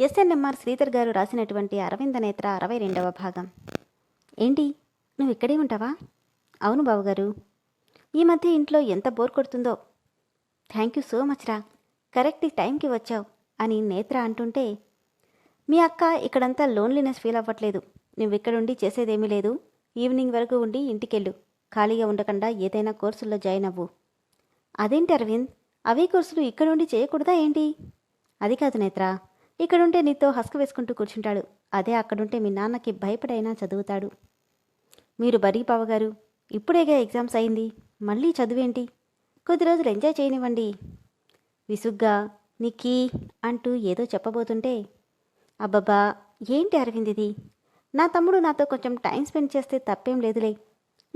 SNMR Sridhar గారు రాసినటువంటి అరవింద నేత్ర అరవై రెండవ భాగం. ఏంటి? నువ్వు ఇక్కడే ఉంటావా? అవును బావగారు. ఈ మధ్య ఇంట్లో ఎంత బోర్ కొడుతుందో. థ్యాంక్ యూ సో మచ్ రా. కరెక్ట్ టైంకి వచ్చావు అని నేత్ర అంటుంటే మీ అక్క ఇక్కడంతా లోన్లీనెస్ ఫీల్ అవ్వట్లేదు. నువ్వు ఇక్కడుండి చేసేదేమీ లేదు. ఈవినింగ్ వరకు ఉండి ఇంటికెళ్ళు. ఖాళీగా ఉండకుండా ఏదైనా కోర్సుల్లో జాయిన్ అవ్వు. అదేంటి అరవింద్? అవే కోర్సులు ఇక్కడుండి చేయకూడదా ఏంటి? అది కాదు నేత్ర. ఇక్కడుంటే నీతో హస్క వేసుకుంటూ కూర్చుంటాడు. అదే అక్కడుంటే మీ నాన్నకి భయపడైనా చదువుతాడు. మీరు బరీ పావగారు ఇప్పుడేగా ఎగ్జామ్స్ అయింది మళ్ళీ చదువేంటి? కొద్ది రోజులు ఎంజాయ్ చేయనివ్వండి. విసుగ్గా నిక్కీ అంటూ ఏదో చెప్పబోతుంటే అబ్బబ్బా ఏంటి అరవింద్ ఇది? నా తమ్ముడు నాతో కొంచెం టైం స్పెండ్ చేస్తే తప్పేం లేదులే.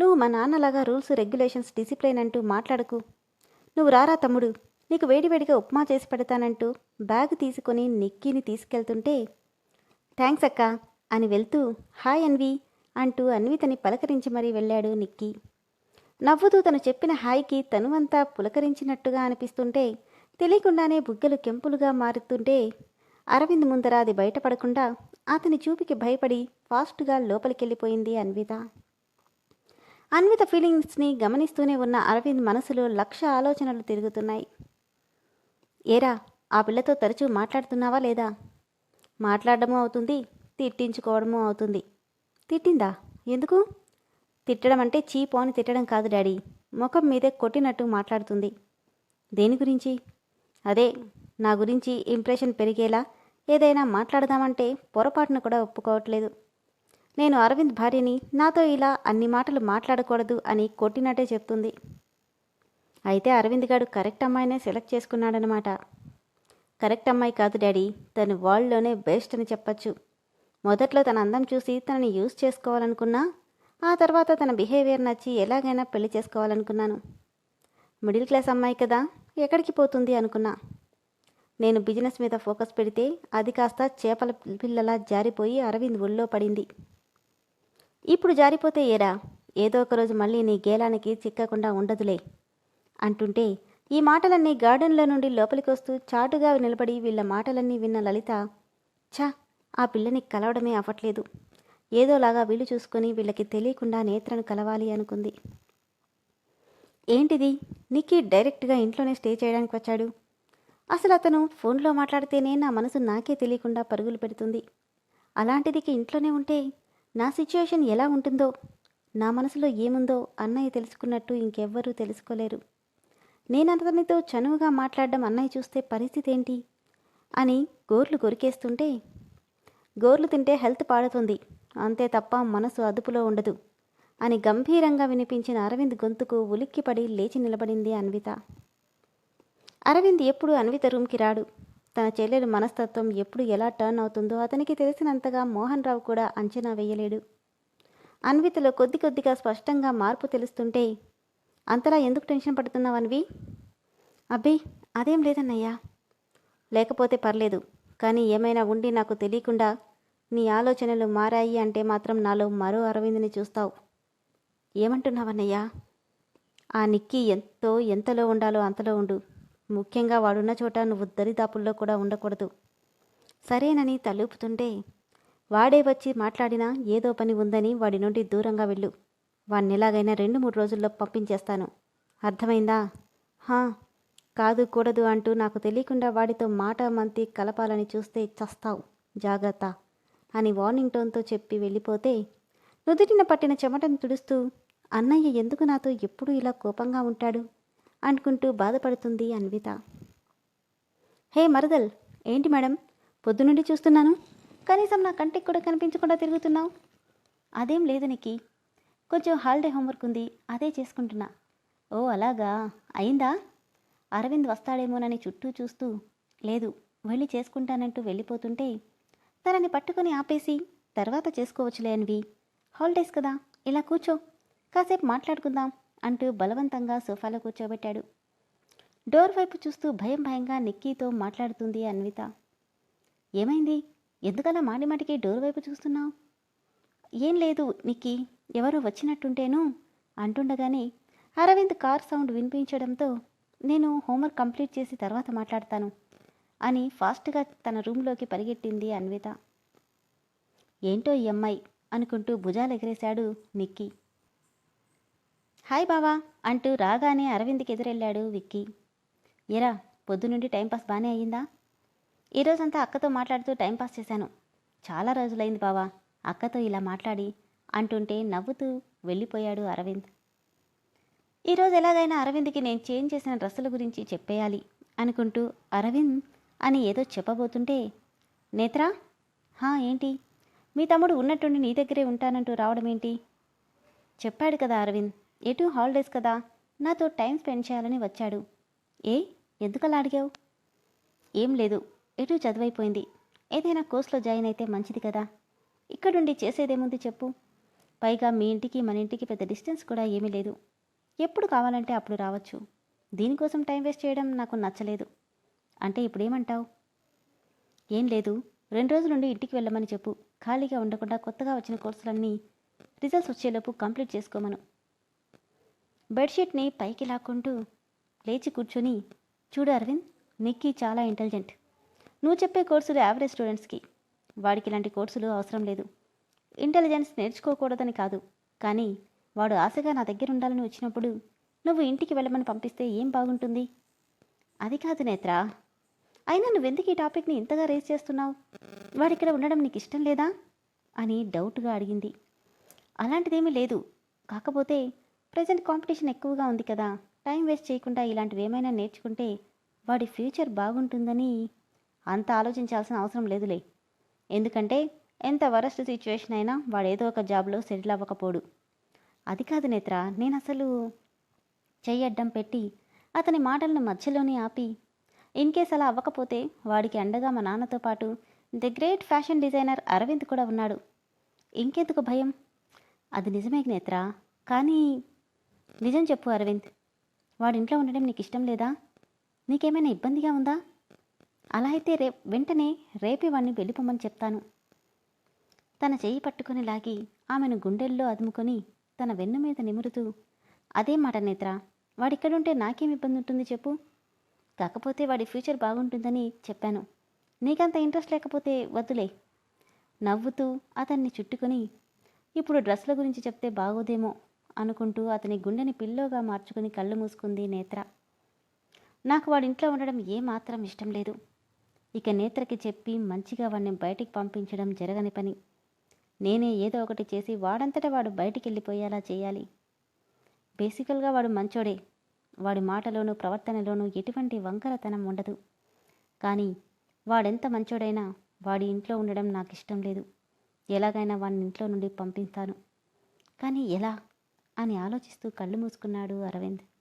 నువ్వు మా నాన్నలాగా రూల్స్ రెగ్యులేషన్స్ డిసిప్లైన్ అంటూ మాట్లాడకు. నువ్వు రారా తమ్ముడు? నీకు వేడివేడిగా ఉప్మా చేసి పెడతానంటూ బ్యాగ్ తీసుకొని నిక్కీని తీసుకెళ్తుంటే థ్యాంక్స్ అక్క అని వెళ్తూ హాయ్ అన్వి అంటూ అన్వితని పలకరించి మరీ వెళ్ళాడు నిక్కీ. నవ్వుతూ తను చెప్పిన హాయ్కి తనువంతా పులకరించినట్టుగా అనిపిస్తుంటే తెలియకుండానే బుగ్గలు కెంపులుగా మారుతుంటే అరవింద్ ముందర అది బయటపడకుండా అతని చూపుకి భయపడి ఫాస్ట్గా లోపలికెళ్ళిపోయింది అన్విత. అన్విత ఫీలింగ్స్ని గమనిస్తూనే ఉన్న అరవింద్ మనసులో లక్ష ఆలోచనలు తిరుగుతున్నాయి. ఏరా ఆ పిల్లతో తరచూ మాట్లాడుతున్నావా లేదా? మాట్లాడడము అవుతుంది తిట్టించుకోవడము అవుతుంది. తిట్టిందా? ఎందుకు? తిట్టడం అంటే చీపో అని తిట్టడం కాదు డాడీ. ముఖం మీదే కొట్టినట్టు మాట్లాడుతుంది. దేని గురించి? అదే నా గురించి ఇంప్రెషన్ పెరిగేలా ఏదైనా మాట్లాడదామంటే పొరపాటును కూడా ఒప్పుకోవట్లేదు. నేను అరవింద్ భార్యని నాతో ఇలా అన్ని మాటలు మాట్లాడకూడదు అని కొట్టినట్టే చెప్తుంది. అయితే అరవింద్ గారు కరెక్ట్ అమ్మాయినే సెలెక్ట్ చేసుకున్నాడనమాట కరెక్ట్ అమ్మాయి కాదు డాడీ తను వరల్డ్లోనే బెస్ట్ అని చెప్పచ్చు. మొదట్లో తన అందం చూసి తనని యూజ్ చేసుకోవాలనుకున్నా ఆ తర్వాత తన బిహేవియర్ నచ్చి ఎలాగైనా పెళ్ళి చేసుకోవాలనుకున్నాను. మిడిల్ క్లాస్ అమ్మాయి కదా ఎక్కడికి పోతుంది అనుకున్నా. నేను బిజినెస్ మీద ఫోకస్ పెడితే అది కాస్త చేపల పిల్లలా జారిపోయి అరవింద్ ఒళ్ళో పడింది. ఇప్పుడు జారిపోతే ఏరా? ఏదో ఒకరోజు మళ్ళీ నీ గేలానికి చిక్కకుండా ఉండదులే. అంటుంటే ఈ మాటలన్నీ గార్డెన్లో నుండి లోపలికి వస్తూ చాటుగా నిలబడి వీళ్ళ మాటలన్నీ విన్న లలిత ఛా ఆ పిల్లని కలవడమే అవ్వట్లేదు. ఏదోలాగా వీలు చూసుకొని వీళ్ళకి తెలియకుండా నేత్రను కలవాలి అనుకుంది. ఏంటిది? నిక్కీ డైరెక్ట్గా ఇంట్లోనే స్టే చేయడానికి వచ్చాడు? అసలు అతను ఫోన్లో మాట్లాడితేనే నా మనసు నాకే తెలియకుండా పరుగులు పెడుతుంది. అలాంటిదికి ఇంట్లోనే ఉంటే నా సిచ్యుయేషన్ ఎలా ఉంటుందో నా మనసులో ఏముందో అన్నయ్య తెలుసుకున్నట్టు ఇంకెవ్వరూ తెలుసుకోలేరు. నేను అతనితో చనువుగా మాట్లాడడం అన్నయ్య చూస్తే పరిస్థితి ఏంటి అని గోర్లు కొరికేస్తుంటే గోర్లు తింటే హెల్త్ పాడుతుంది అంతే తప్ప మనసు అదుపులో ఉండదు. అని గంభీరంగా వినిపించిన అరవింద్ గొంతుకు ఉలిక్కిపడి లేచి నిలబడింది అన్విత. అరవింద్ ఎప్పుడు అన్విత రూమ్కి రాడు. తన చెల్లెలు మనస్తత్వం ఎప్పుడు ఎలా టర్న్ అవుతుందో అతనికి తెలిసినంతగా మోహన్ రావు కూడా అంచనా వేయలేడు. అన్వితలో కొద్ది కొద్దిగా స్పష్టంగా మార్పు తెలుస్తుంటే అంతలా ఎందుకు టెన్షన్ పడుతున్నావు అన్వి? అబ్బే అదేం లేదన్నయ్యా. లేకపోతే పర్లేదు కానీ ఏమైనా ఉండి నాకు తెలియకుండా నీ ఆలోచనలు మారాయి అంటే మాత్రం నాలో మరో అరవింద్ని చూస్తావు. ఏమంటున్నావన్నయ్యా? ఆ నిక్కి ఎంతో ఎంతలో ఉండాలో అంతలో ఉండు. ముఖ్యంగా వాడున్న చోట నువ్వు దరిదాపుల్లో కూడా ఉండకూడదు. సరేనని తలుపుతుంటే వాడే వచ్చి మాట్లాడినా ఏదో పని ఉందని వాడి నుండి దూరంగా వెళ్ళు. వాడిని ఎలాగైనా రెండు మూడు రోజుల్లో పంపించేస్తాను. అర్థమైందా? హా కాదు కూడదు అంటూ నాకు తెలియకుండా వాడితో మాట మంతి కలపాలని చూస్తే చస్తావు. జాగ్రత్త అని వార్నింగ్ టోన్తో చెప్పి వెళ్ళిపోతే నుదుటిన పట్టిన చెమటను తుడుస్తూ అన్నయ్య ఎందుకు నాతో ఎప్పుడు ఇలా కోపంగా ఉంటాడు? అనుకుంటూ బాధపడుతుంది అన్విత. హే మరదల్ ఏంటి మేడం? పొద్దునుండి చూస్తున్నాను. కనీసం నా కంటికి కూడా కనిపించకుండా తిరుగుతున్నావు. అదేం లేదు నీకు. కొంచెం హాలిడే హోంవర్క్ ఉంది అదే చేసుకుంటున్నా. ఓ అలాగా? అయిందా? అరవింద్ వస్తాడేమోనని చుట్టూ చూస్తూ లేదు వెళ్ళి చేసుకుంటానంటూ వెళ్ళిపోతుంటే తనని పట్టుకొని ఆపేసి తర్వాత చేసుకోవచ్చులే అన్వి. హాలిడేస్ కదా ఇలా కూర్చో కాసేపు మాట్లాడుకుందాం అంటూ బలవంతంగా సోఫాలో కూర్చోబెట్టాడు. డోర్ వైపు చూస్తూ భయం భయంగా నిక్కీతో మాట్లాడుతుంది అన్విత. ఏమైంది? ఎందుకలా మాటిమాటికి డోర్ వైపు చూస్తున్నావు? ఏం లేదు నిక్కీ. ఎవరో వచ్చినట్టుంటేను అంటుండగానే అరవింద్ కార్ సౌండ్ వినిపించడంతో నేను హోంవర్క్ కంప్లీట్ చేసి తర్వాత మాట్లాడతాను అని ఫాస్ట్గా తన రూమ్లోకి పరిగెట్టింది అన్విత. ఏంటో ఈ అమ్మాయి అనుకుంటూ భుజాలు ఎగరేశాడు నిక్కీ హాయ్ బావా అంటూ రాగానే అరవింద్కి ఎదురెళ్ళాడు విక్కీ. ఎరా పొద్దునుండి టైంపాస్ బాగానే అయ్యిందా? ఈరోజంతా అక్కతో మాట్లాడుతూ టైంపాస్ చేశాను. చాలా రోజులైంది బావా అక్కతో ఇలా మాట్లాడి అంటుంటే నవ్వుతూ వెళ్ళిపోయాడు అరవింద్. ఈరోజు ఎలాగైనా అరవింద్కి నేను చేంజ్ చేసిన డ్రెస్సుల గురించి చెప్పేయాలి అనుకుంటూ అరవింద్ అని ఏదో చెప్పబోతుంటే నేత్రా? హా ఏంటి? మీ తమ్ముడు ఉన్నట్టుండి నీ దగ్గరే ఉంటానంటూ రావడం ఏంటి? చెప్పాడు కదా అరవింద్. ఎటు హాలిడేస్ కదా. నాతో టైం స్పెండ్ చేయాలని వచ్చాడు. ఏ? ఎందుకలా అడిగావు? ఏం లేదు. ఎటు చదువైపోయింది. ఏదైనా కోర్సులో జాయిన్ అయితే మంచిది కదా. ఇక్కడుండి చేసేదేముంది చెప్పు. పైగా మీ ఇంటికి మన ఇంటికి పెద్ద డిస్టెన్స్ కూడా ఏమీ లేదు. ఎప్పుడు కావాలంటే అప్పుడు రావచ్చు. దీనికోసం టైం వేస్ట్ చేయడం నాకు నచ్చలేదు. అంటే ఇప్పుడేమంటావు? ఏం లేదు. రెండు రోజుల నుండి ఇంటికి వెళ్ళమని చెప్పు. ఖాళీగా ఉండకుండా కొత్తగా వచ్చిన కోర్సులన్నీ రిజల్ట్స్ వచ్చేలోపు కంప్లీట్ చేసుకోమను. బెడ్షీట్ని పైకి లాక్కుంటూ లేచి కూర్చొని చూడు అరవింద్ నిక్కీ చాలా ఇంటెలిజెంట్. నువ్వు చెప్పే కోర్సులు యావరేజ్ స్టూడెంట్స్కి. వాడికి ఇలాంటి కోర్సులు అవసరం లేదు. ఇంటెలిజెన్స్ నేర్చుకోకూడదని కాదు. కానీ వాడు ఆశగా నా దగ్గర ఉండాలని వచ్చినప్పుడు నువ్వు ఇంటికి వెళ్ళమని పంపిస్తే ఏం బాగుంటుంది? అది కాదు నేత్రా. అయినా నువ్వెందుకు ఈ టాపిక్ని ఇంతగా రేస్ చేస్తున్నావు? వాడిక్కడ ఉండడం నీకు ఇష్టం లేదా? అని డౌట్గా అడిగింది. అలాంటిదేమీ లేదు. కాకపోతే ప్రజెంట్ కాంపిటీషన్ ఎక్కువగా ఉంది కదా. టైం వేస్ట్ చేయకుండా ఇలాంటివి ఏమైనా నేర్చుకుంటే వాడి ఫ్యూచర్ బాగుంటుందని అంత ఆలోచించాల్సిన అవసరం లేదులే. ఎందుకంటే ఎంత వరస్ట్ సిచ్యువేషన్ అయినా వాడు ఏదో ఒక జాబ్లో సెటిల్ అవ్వకపోడు. అది కాదు నేత్ర నేను అసలు చెయ్యడ్డం పెట్టి అతని మాటలను మధ్యలోనే ఆపి ఇన్ కేస్ అలా అవ్వకపోతే వాడికి అండగా మా నాన్నతో పాటు the great fashion designer Aravind కూడా ఉన్నాడు. ఇంకెందుకు భయం? అది నిజమే నేత్ర కానీ నిజం చెప్పు అరవింద్. వాడింట్లో ఉండడం నీకు ఇష్టం లేదా? నీకేమైనా ఇబ్బందిగా ఉందా? అలా అయితే రేపు వెంటనే రేపే వాడిని వెళ్ళిపోమని చెప్తాను. తన చెయ్యి పట్టుకొని లాగి ఆమెను గుండెల్లో అదుముకొని తన వెన్ను మీద నిమురుతూ అదే మాట నేత్ర వాడిక్కడుంటే నాకేం ఇబ్బంది ఉంటుంది చెప్పు? కాకపోతే వాడి ఫ్యూచర్ బాగుంటుందని చెప్పాను. నీకంత ఇంట్రెస్ట్ లేకపోతే వద్దులే. నవ్వుతూ అతన్ని చుట్టుకొని ఇప్పుడు డ్రెస్ల గురించి చెప్తే బాగోదేమో అనుకుంటూ అతని గుండెని పిల్లోగా మార్చుకుని కళ్ళు మూసుకుంది నేత్ర. నాకు వాడింట్లో ఉండడం ఏమాత్రం ఇష్టం లేదు. ఇక నేత్రకి చెప్పి మంచిగా వాడిని బయటికి పంపించడం జరగని పని. నేనే ఏదో ఒకటి చేసి వాడంతటా వాడు బయటికి వెళ్ళిపోయేలా చేయాలి. బేసికల్గా వాడు మంచోడే. వాడి మాటలోనూ ప్రవర్తనలోనూ ఎటువంటి వంకరతనం ఉండదు. కానీ వాడెంత మంచోడైనా వాడి ఇంట్లో ఉండడం నాకు ఇష్టం లేదు. ఎలాగైనా వాడిని ఇంట్లో నుండి పంపిస్తాను. కానీ ఎలా? అని ఆలోచిస్తూ కళ్ళు మూసుకున్నాడు అరవింద్.